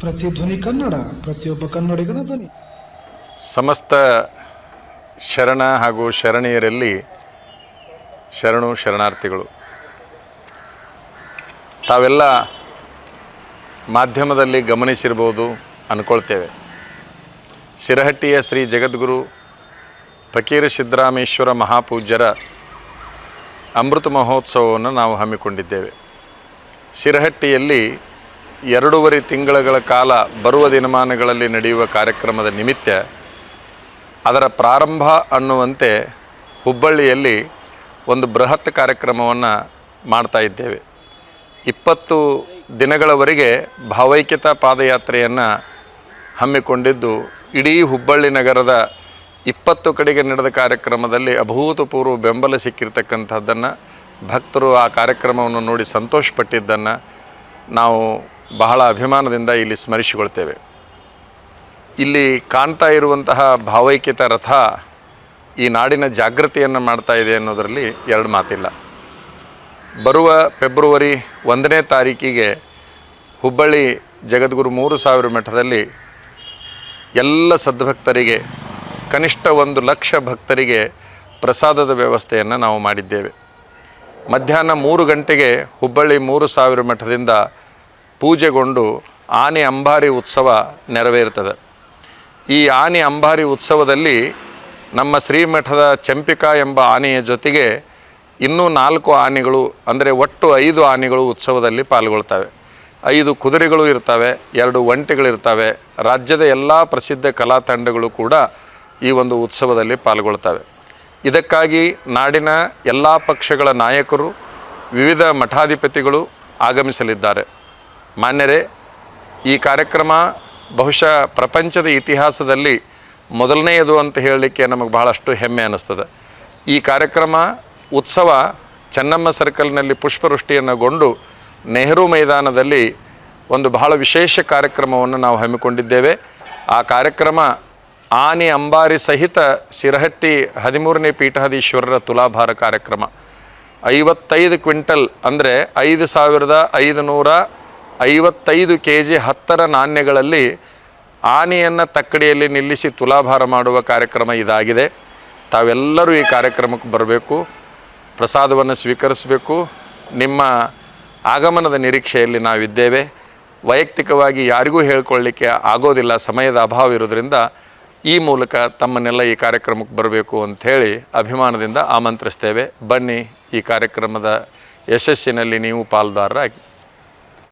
ಧ್ವನಿ ಕನ್ನಡ, ಪ್ರತಿಯೊಬ್ಬ ಕನ್ನಡಿಗನ ಧ್ವನಿ. ಸಮಸ್ತ ಶರಣ ಹಾಗೂ ಶರಣೀಯರಲ್ಲಿ ಶರಣು ಶರಣಾರ್ಥಿಗಳು. ತಾವೆಲ್ಲ ಮಾಧ್ಯಮದಲ್ಲಿ ಗಮನಿಸಿರ್ಬೋದು ಅಂದ್ಕೊಳ್ತೇವೆ ಸಿರಹಟ್ಟಿಯ ಶ್ರೀ ಜಗದ್ಗುರು ಫಕೀರ ಸಿದ್ದರಾಮೇಶ್ವರ ಮಹಾಪೂಜ್ಯರ ಅಮೃತ ಮಹೋತ್ಸವವನ್ನು ನಾವು ಹಮ್ಮಿಕೊಂಡಿದ್ದೇವೆ. ಸಿರಹಟ್ಟಿಯಲ್ಲಿ ಎರಡೂವರೆ ತಿಂಗಳುಗಳ ಕಾಲ ಬರುವ ದಿನಮಾನಗಳಲ್ಲಿ ನಡೆಯುವ ಕಾರ್ಯಕ್ರಮದ ನಿಮಿತ್ತ ಅದರ ಪ್ರಾರಂಭ ಅನ್ನುವಂತೆ ಹುಬ್ಬಳ್ಳಿಯಲ್ಲಿ ಒಂದು ಬೃಹತ್ ಕಾರ್ಯಕ್ರಮವನ್ನು ಮಾಡ್ತಾ ಇದ್ದೇವೆ. ಇಪ್ಪತ್ತು ದಿನಗಳವರೆಗೆ ಭಾವೈಕ್ಯತಾ ಪಾದಯಾತ್ರೆಯನ್ನು ಹಮ್ಮಿಕೊಂಡಿದ್ದು ಇಡೀ ಹುಬ್ಬಳ್ಳಿ ನಗರದ ಇಪ್ಪತ್ತು ಕಡೆಗೆ ನಡೆದ ಕಾರ್ಯಕ್ರಮದಲ್ಲಿ ಅಭೂತಪೂರ್ವ ಬೆಂಬಲ ಸಿಕ್ಕಿರ್ತಕ್ಕಂಥದ್ದನ್ನು ಭಕ್ತರು ಆ ಕಾರ್ಯಕ್ರಮವನ್ನು ನೋಡಿ ಸಂತೋಷಪಟ್ಟಿದ್ದನ್ನು ನಾವು ಬಹಳ ಅಭಿಮಾನದಿಂದ ಇಲ್ಲಿ ಸ್ಮರಿಸಿಕೊಳ್ತೇವೆ. ಇಲ್ಲಿ ಕಾಣ್ತಾ ಇರುವಂತಹ ಭಾವೈಕ್ಯತ ರಥ ಈ ನಾಡಿನ ಜಾಗೃತಿಯನ್ನು ಮಾಡ್ತಾ ಇದೆ ಅನ್ನೋದರಲ್ಲಿ ಎರಡು ಮಾತಿಲ್ಲ. ಬರುವ ಫೆಬ್ರವರಿ ಒಂದನೇ ತಾರೀಕಿಗೆ ಹುಬ್ಬಳ್ಳಿ ಜಗದ್ಗುರು ಮೂರು ಸಾವಿರ ಮಠದಲ್ಲಿ ಎಲ್ಲ ಸದ್ಭಕ್ತರಿಗೆ, ಕನಿಷ್ಠ ಒಂದು ಲಕ್ಷ ಭಕ್ತರಿಗೆ ಪ್ರಸಾದದ ವ್ಯವಸ್ಥೆಯನ್ನು ನಾವು ಮಾಡಿದ್ದೇವೆ. ಮಧ್ಯಾಹ್ನ ಮೂರು ಗಂಟೆಗೆ ಹುಬ್ಬಳ್ಳಿ ಮೂರು ಸಾವಿರ ಮಠದಿಂದ ಪೂಜೆಗೊಂಡು ಆನೆ ಅಂಬಾರಿ ಉತ್ಸವ ನೆರವೇರ್ತದೆ. ಈ ಆನೆ ಅಂಬಾರಿ ಉತ್ಸವದಲ್ಲಿ ನಮ್ಮ ಶ್ರೀಮಠದ ಚಂಪಿಕಾ ಎಂಬ ಆನೆಯ ಜೊತೆಗೆ ಇನ್ನೂ ನಾಲ್ಕು ಆನೆಗಳು, ಅಂದರೆ ಒಟ್ಟು ಐದು ಆನೆಗಳು ಉತ್ಸವದಲ್ಲಿ ಪಾಲ್ಗೊಳ್ತವೆ. ಐದು ಕುದುರೆಗಳು ಇರ್ತವೆ, ಎರಡು ಒಂಟೆಗಳಿರ್ತವೆ. ರಾಜ್ಯದ ಎಲ್ಲ ಪ್ರಸಿದ್ಧ ಕಲಾ ತಂಡಗಳು ಕೂಡ ಈ ಒಂದು ಉತ್ಸವದಲ್ಲಿ ಪಾಲ್ಗೊಳ್ತವೆ. ಇದಕ್ಕಾಗಿ ನಾಡಿನ ಎಲ್ಲ ಪಕ್ಷಗಳ ನಾಯಕರು, ವಿವಿಧ ಮಠಾಧಿಪತಿಗಳು ಆಗಮಿಸಲಿದ್ದಾರೆ. ಮಾನ್ಯರೇ, ಈ ಕಾರ್ಯಕ್ರಮ ಬಹುಶಃ ಪ್ರಪಂಚದ ಇತಿಹಾಸದಲ್ಲಿ ಮೊದಲನೆಯದು ಅಂತ ಹೇಳಲಿಕ್ಕೆ ನಮಗೆ ಬಹಳಷ್ಟು ಹೆಮ್ಮೆ ಅನ್ನಿಸ್ತದೆ. ಈ ಕಾರ್ಯಕ್ರಮ, ಉತ್ಸವ ಚೆನ್ನಮ್ಮ ಸರ್ಕಲ್ನಲ್ಲಿ ಪುಷ್ಪವೃಷ್ಟಿಯನ್ನುಗೊಂಡು ನೆಹರು ಮೈದಾನದಲ್ಲಿ ಒಂದು ಬಹಳ ವಿಶೇಷ ಕಾರ್ಯಕ್ರಮವನ್ನು ನಾವು ಹಮ್ಮಿಕೊಂಡಿದ್ದೇವೆ. ಆ ಕಾರ್ಯಕ್ರಮ ಆನೆ ಅಂಬಾರಿ ಸಹಿತ ಸಿರಹಟ್ಟಿ ಹದಿಮೂರನೇ ಪೀಠಾಧೀಶ್ವರರ ತುಲಾಭಾರ ಕಾರ್ಯಕ್ರಮ. ಐವತ್ತೈದು ಕ್ವಿಂಟಲ್ ಅಂದರೆ ಐದು ಸಾವಿರದ ಐದು ನೂರ ಐವತ್ತೈದು ಕೆ ಜಿ ಹತ್ತರ ನಾಣ್ಯಗಳಲ್ಲಿ ಆನೆಯನ್ನು ತಕ್ಕಡಿಯಲ್ಲಿ ನಿಲ್ಲಿಸಿ ತುಲಾಭಾರ ಮಾಡುವ ಕಾರ್ಯಕ್ರಮ ಇದಾಗಿದೆ. ತಾವೆಲ್ಲರೂ ಈ ಕಾರ್ಯಕ್ರಮಕ್ಕೆ ಬರಬೇಕು. ಪ್ರಸಾದವನ್ನು ಸ್ವೀಕರಿಸಬೇಕು. ನಿಮ್ಮ ಆಗಮನದ ನಿರೀಕ್ಷೆಯಲ್ಲಿ ನಾವಿದ್ದೇವೆ. ವೈಯಕ್ತಿಕವಾಗಿ ಯಾರಿಗೂ ಹೇಳ್ಕೊಳ್ಳಿಕ್ಕೆ ಆಗೋದಿಲ್ಲ. ಸಮಯದ ಅಭಾವ ಇರೋದ್ರಿಂದ ಈ ಮೂಲಕ ತಮ್ಮನ್ನೆಲ್ಲ ಈ ಕಾರ್ಯಕ್ರಮಕ್ಕೆ ಬರಬೇಕು ಅಂಥೇಳಿ ಅಭಿಮಾನದಿಂದ ಆಮಂತ್ರಿಸ್ತೇವೆ. ಬನ್ನಿ ಈ ಕಾರ್ಯಕ್ರಮದ ಯಶಸ್ಸಿನಲ್ಲಿ ನೀವು ಪಾಲ್ದಾರರಾಗಿ